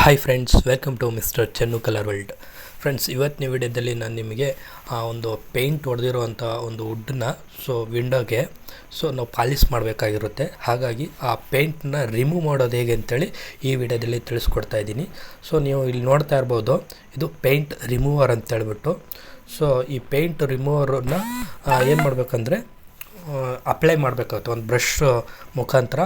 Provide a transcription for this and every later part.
Hi friends welcome to mister Chennu colour world friends ಇವತ್ತಿನ ವಿಡಿಯೋದಲ್ಲಿ ನಾನು ನಿಮಗೆ ಆ, ಒಂದು ಪೇಂಟ್ ಹೊಡೆದಿರುವಂಥ ಒಂದು ವುಡ್ಡನ್ನ ಸೊ ವಿಂಡೋಗೆ ಸೊ ನಾವು ಪಾಲಿಸ್ ಮಾಡಬೇಕಾಗಿರುತ್ತೆ. ಹಾಗಾಗಿ ಆ ಪೇಂಟ್ನ ರಿಮೂವ್ ಮಾಡೋದು ಹೇಗೆ ಅಂತೇಳಿ ಈ ವಿಡಿಯೋದಲ್ಲಿ ತಿಳಿಸ್ಕೊಡ್ತಾ ಇದ್ದೀನಿ. ಸೊ ನೀವು ಇಲ್ಲಿ ನೋಡ್ತಾ ಇರ್ಬೋದು ಇದು ಪೇಂಟ್ ರಿಮೂವರ್ ಅಂತೇಳ್ಬಿಟ್ಟು ಸೊ ಈ ಪೇಂಟ್ ರಿಮೂವರನ್ನ ಏನು ಮಾಡಬೇಕಂದ್ರೆ ಅಪ್ಲೈ ಮಾಡಬೇಕಾಗುತ್ತೆ. ಒಂದು ಬ್ರಷ್ ಮುಖಾಂತರ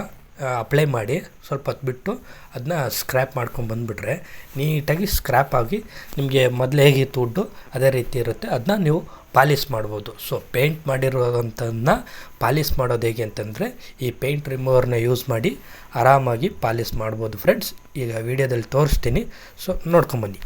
ಅಪ್ಲೈ ಮಾಡಿ ಸ್ವಲ್ಪ ಹೊತ್ತು ಬಿಟ್ಟು ಅದನ್ನ ಸ್ಕ್ರ್ಯಾಪ್ ಮಾಡ್ಕೊಂಡು ಬಂದುಬಿಟ್ರೆ ನೀಟಾಗಿ ಸ್ಕ್ರ್ಯಾಪ್ ಆಗಿ ನಿಮಗೆ ಮೊದಲು ಹೇಗಿತ್ತು ವುಡ್ಡು ಅದೇ ರೀತಿ ಇರುತ್ತೆ. ಅದನ್ನ ನೀವು ಪಾಲಿಸ್ ಮಾಡ್ಬೋದು. ಸೊ ಪೇಂಟ್ ಮಾಡಿರೋವಂಥದ್ದನ್ನ ಪಾಲಿಸ್ ಮಾಡೋದು ಹೇಗೆ ಅಂತಂದರೆ ಈ ಪೇಂಟ್ ರಿಮೂವರ್ನ ಯೂಸ್ ಮಾಡಿ ಆರಾಮಾಗಿ ಪಾಲಿಸ್ ಮಾಡ್ಬೋದು. ಫ್ರೆಂಡ್ಸ್ ಈಗ ವಿಡಿಯೋದಲ್ಲಿ ತೋರಿಸ್ತೀನಿ. ಸೊ ನೋಡ್ಕೊಂಬನ್ನಿ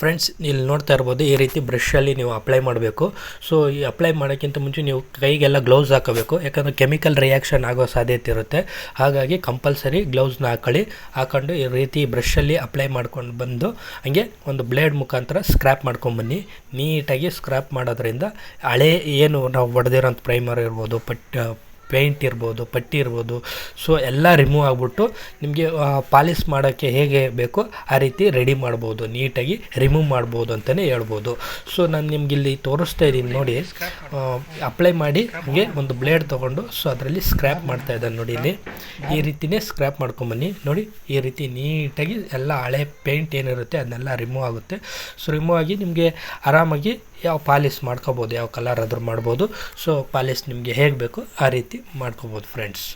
ಫ್ರೆಂಡ್ಸ್ ಇಲ್ಲಿ ನೋಡ್ತಾ ಇರ್ಬೋದು, ಈ ರೀತಿ ಬ್ರಷಲ್ಲಿ ನೀವು ಅಪ್ಲೈ ಮಾಡಬೇಕು. ಸೊ ಈ ಅಪ್ಲೈ ಮಾಡೋಕ್ಕಿಂತ ಮುಂಚೆ ನೀವು ಕೈಗೆಲ್ಲ ಗ್ಲೌಸ್ ಹಾಕೋಬೇಕು. ಯಾಕಂದರೆ ಕೆಮಿಕಲ್ ರಿಯಾಕ್ಷನ್ ಆಗೋ ಸಾಧ್ಯತೆ ಇರುತ್ತೆ. ಹಾಗಾಗಿ ಕಂಪಲ್ಸರಿ ಗ್ಲೌಸ್ನ ಹಾಕೊಳ್ಳಿ. ಹಾಕೊಂಡು ಈ ರೀತಿ ಬ್ರಷಲ್ಲಿ ಅಪ್ಲೈ ಮಾಡ್ಕೊಂಡು ಬಂದು, ಹಂಗೆ ಒಂದು ಬ್ಲೇಡ್ ಮುಖಾಂತರ ಸ್ಕ್ರ್ಯಾಪ್ ಮಾಡ್ಕೊಂಬನ್ನಿ ನೀಟಾಗಿ ಸ್ಕ್ರ್ಯಾಪ್ ಮಾಡೋದ್ರಿಂದ ಹಳೆ ಏನು ನಾವು ಹೊಡೆದಿರೋಂಥ ಪ್ರೈಮರ್ ಇರ್ಬೋದು, ಪಟ್ ಪೇಂಟ್ ಇರ್ಬೋದು, ಪಟ್ಟಿ ಇರ್ಬೋದು. ಸೊ ಎಲ್ಲ ರಿಮೂವ್ ಆಗಿಬಿಟ್ಟು ನಿಮಗೆ ಪಾಲಿಶ್ ಮಾಡೋಕ್ಕೆ ಹೇಗೆ ಬೇಕೋ ಆ ರೀತಿ ರೆಡಿ ಮಾಡ್ಬೋದು. ನೀಟಾಗಿ ರಿಮೂವ್ ಮಾಡ್ಬೋದು ಅಂತಲೇ ಹೇಳ್ಬೋದು. ಸೊ ನಾನು ನಿಮ್ಗೆ ಇಲ್ಲಿ ತೋರಿಸ್ತಾ ಇದ್ದೀನಿ ನೋಡಿ. ಅಪ್ಲೈ ಮಾಡಿ ಹಾಗೆ ಒಂದು ಬ್ಲೇಡ್ ತೊಗೊಂಡು ಸೊ ಅದರಲ್ಲಿ ಸ್ಕ್ರ್ಯಾಪ್ ಮಾಡ್ತಾ ಇದ್ದಾನೆ ನೋಡಿ ಇಲ್ಲಿ. ಈ ರೀತಿಯೇ ಸ್ಕ್ರ್ಯಾಪ್ ಮಾಡ್ಕೊಂಬನ್ನಿ. ನೋಡಿ, ಈ ರೀತಿ ನೀಟಾಗಿ ಎಲ್ಲ ಹಳೆ ಪೇಂಟ್ ಏನಿರುತ್ತೆ, ಅದನ್ನೆಲ್ಲ ರಿಮೂವ್ ಆಗುತ್ತೆ. ಸೊ ರಿಮೂವ್ ಆಗಿ ನಿಮಗೆ ಆರಾಮಾಗಿ ಯಾವ ಪಾಲಿಸ್ ಮಾಡ್ಕೋಬೋದು, ಯಾವ ಕಲರ್ ಆದರೂ ಮಾಡ್ಬೋದು. ಸೊ ಪಾಲಿಸ್ ನಿಮಗೆ ಹೇಗೆ ಬೇಕು ಆ ರೀತಿ ಮಾಡ್ಕೋಬೋದು ಫ್ರೆಂಡ್ಸ್